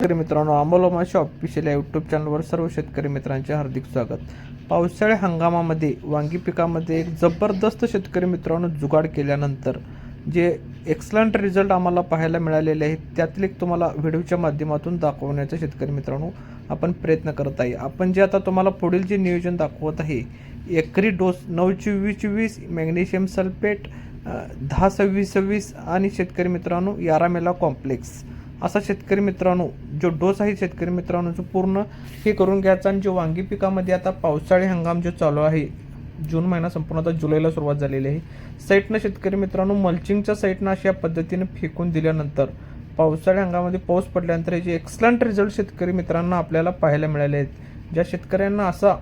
शेतकरी मित्रांनो अमोल ऑफिशियल या यूट्यूब चॅनलवर सर्व शेतकरी मित्रांचे हार्दिक स्वागत. पावसाळी हंगामामध्ये वांगी पिकामध्ये एक जबरदस्त शेतकरी मित्रांनो जुगाड केल्यानंतर जे एक्सलंट रिझल्ट आम्हाला पाहायला मिळालेले आहेत त्यातील एक तुम्हाला व्हिडिओच्या माध्यमातून दाखवण्याचा शेतकरी मित्रांनो आपण प्रयत्न करत आहे. आपण जे आता तुम्हाला पुढील जे नियोजन दाखवत आहे एकरी डोस नऊ चोवीस चोवीस मॅग्नेशियम सल्फेट दहा सव्वीस सव्वीस आणि शेतकरी मित्रांनो यारामेला कॉम्प्लेक्स. असा शेतकरी मित्रांनो जो डोस आहे शेतकरी मित्रांनो जो पूर्ण हे करून घ्यायचा आणि जो वांगी पिकामध्ये आता पावसाळी हंगाम जो चालू आहे जून महिना संपूर्ण आता जुलैला सुरुवात झालेली आहे. साईटनं शेतकरी मित्रांनो मल्चिंगच्या साईटनं अशा पद्धतीने फेकून दिल्यानंतर पावसाळ्या हंगामामध्ये पाऊस पडल्यानंतर याचे एक्सलंट रिझल्ट शेतकरी मित्रांना आपल्याला पाहायला मिळाले आहेत. ज्या शेतकऱ्यांना असा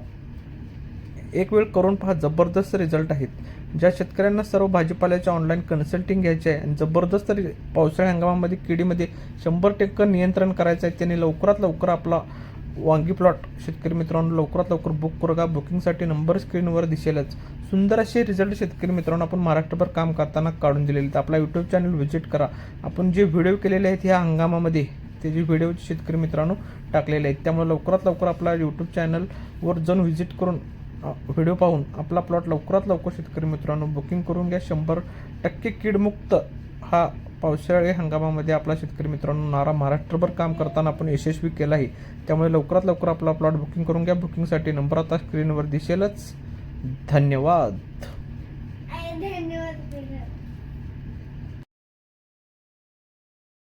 एक वेळ करून पहा जबरदस्त रिझल्ट आहेत. ज्या शेतकऱ्यांना सर्व भाजीपाल्याचे ऑनलाईन कन्सल्टिंग घ्यायचे आहे आणि जबरदस्त रि- पावसाळ्या हंगामामध्ये किडीमध्ये शंभर टक्के नियंत्रण करायचं आहे त्यांनी लवकरात लवकर आपला वांगी प्लॉट शेतकरी मित्रांनो लवकरात लवकर बुक करू. का बुकिंगसाठी नंबर स्क्रीनवर दिसेलच. सुंदर असे रिझल्ट शेतकरी मित्रांनो आपण महाराष्ट्रभर काम करताना काढून दिलेले आहेत. आपला यूट्यूब चॅनल व्हिजिट करा. आपण जे व्हिडिओ केलेले आहेत ह्या हंगामामध्ये ते जे व्हिडिओ शेतकरी मित्रांनो टाकलेले आहेत. त्यामुळे लवकरात लवकर आपला यूट्यूब चॅनलवर जाऊन व्हिजिट करून व्हिडिओ पाहून आपला प्लॉट लवकरात लवकर शेतकरी मित्रांनो बुकिंग करून घ्या. शंभर टक्के कीडमुक्त हा पावसाळी हंगामामध्ये आपला शेतकरी मित्रांनो नारा महाराष्ट्रभर काम करताना आपण यशस्वी केला आहे त्यामुळे लवकरात लवकर आपला प्लॉट बुकिंग करून घ्या. बुकिंगसाठी नंबर आता स्क्रीनवर दिसेलच. धन्यवाद.